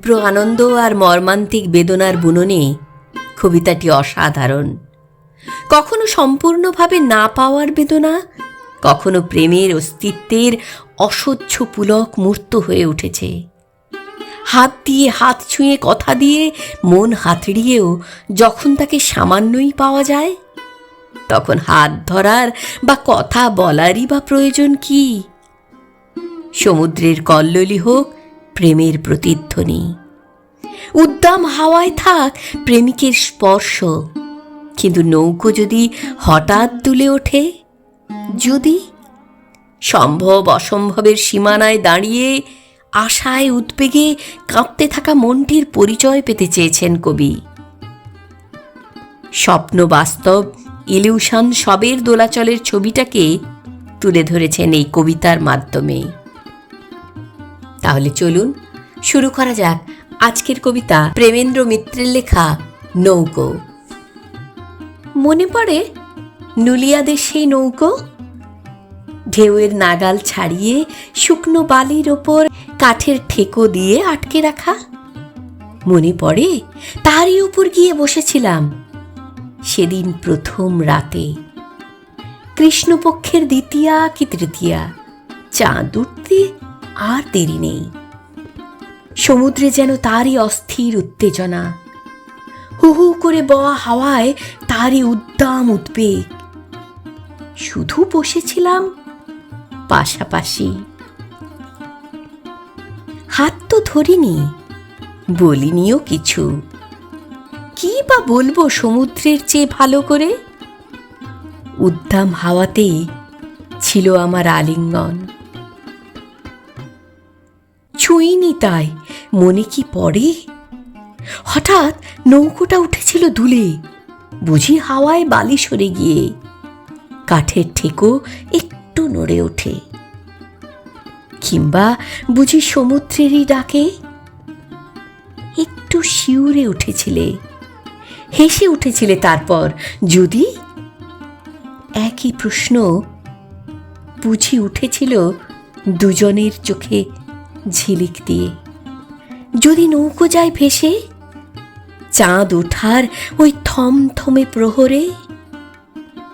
তীব্র আনন্দ আর মর্মান্তিক বেদনার বুননে কবিতাটি অসাধারণ। কখনো সম্পূর্ণভাবে না পাওয়ার বেদনা, কখনো প্রেমের অস্তিত্বের অসহ্য পুলক মূর্ত হয়ে উঠেছে। হাত দিয়ে হাত ছুঁয়ে কথা দিয়ে মন হাতড়িয়েও যখন তাকে সামান্যই পাওয়া যায়, তখন হাত ধরার বা কথা বলারই বা প্রয়োজন কি? সমুদ্রের কল্লোলি হোক প্রেমের প্রতিধ্বনি। উদ্দাম হাওয়ায় থাক প্রেমিকের স্পর্শ। কিন্তু নৌকো যদি হঠাৎ তুলে ওঠে? যদি? সম্ভব অসম্ভবের সীমানায় দাঁড়িয়ে আশায় উদ্বেগে কাঁপতে থাকা মনটির পরিচয় পেতে চেয়েছেন কবি। স্বপ্ন বাস্তব ইলিউশন সবের দোলাচলের ছবিটাকে তুলে ধরেছেন এই কবিতার মাধ্যমে। তাহলে চলুন শুরু করা যাক আজকের কবিতা প্রেমেন্দ্র মিত্রের লেখা নৌকো। মনে পড়ে নুলিয়াদের সেই নৌকো? ঢেউয়ের নাগাল ছাড়িয়ে শুকনো বালির ওপর কাঠের ঠেকো দিয়ে আটকে রাখা? মনে পড়ে তারই উপর গিয়ে বসেছিলাম সেদিন প্রথম রাতে। কৃষ্ণপক্ষের দ্বিতীয়া কি তৃতীয়া? চাঁদ উঠতে আর দেরি নেই। সমুদ্রে যেন তারই অস্থির উত্তেজনা। হু হু করে বওয়া হাওয়ায় তারই উদ্দাম উদ্বেগ। শুধু বসেছিলাম পাশাপাশি। হাত তো ধরিনি, বলিনিও কিছু। কি বা বলব সমুদ্রের চেয়ে ভালো করে? উদ্দাম হাওয়াতেই ছিল আমার আলিঙ্গন। ছুঁইনি তাই। মনে কি পড়ে? হঠাৎ নৌকোটা উঠেছিল দুলে বুঝি হাওয়ায় বালি সরে গিয়ে। কাঠের ঠেকো একটু নড়ে ওঠে। কিংবা বুঝি সমুদ্রেরই ডাকে। একটু শিউরে উঠেছিলে। হেসে উঠেছিলে তারপর। যদি? একই প্রশ্ন। বুঝি উঠেছিল দুজনের চোখে ঝিলিক দিয়ে। যদি নৌকো যায় ভেসে, চাঁদ ওঠার ওই থমথমে প্রহরে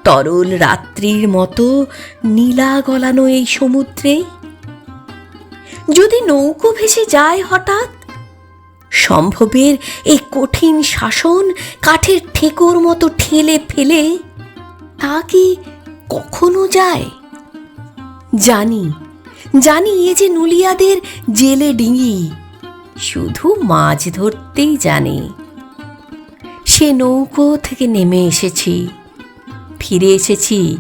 তরল রাত্রির মতো নীলা গলানো এই সমুদ্রে, যদি নৌকো ভেসে যায় হঠাৎ, সম্ভবের এই কঠিন শাসন কাঠের ঠেকোর মতো ঠেলে ফেলে, তা কি কখনো যায়? জানি জানি এ যে নুলিয়াদের জেলে ডিঙি। শুধু মাছ ধরতেই জানে। সে নৌকো থেকে নেমে এসেছি। ফিরে এসেছি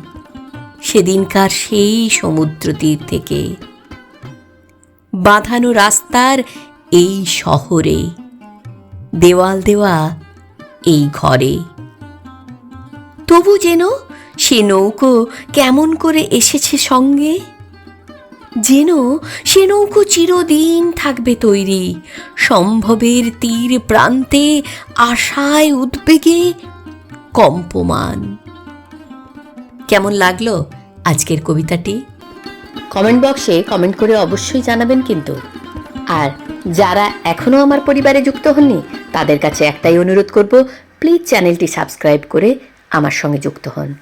সেদিনকার সেই সমুদ্র তীর থেকে। বাঁধানো রাস্তার এই শহরে, দেওয়াল দেওয়া এই ঘরে। তবু যেন সে নৌকো কেমন করে এসেছে সঙ্গে? যেন সে নৌকো চিরদিন থাকবে তৈরি। সম্ভবের তীর প্রান্তে আশায় উদ্বেগে কম্পমান। কেমন লাগল আজকের কবিতাটি? কমেন্ট বক্সে কমেন্ট করে অবশ্যই জানাবেন কিন্তু। আর যারা এখনও আমার পরিবারে যুক্ত হননি, তাদের কাছে একটাই অনুরোধ করব, প্লিজ চ্যানেলটি সাবস্ক্রাইব করে আমার সঙ্গে যুক্ত হন।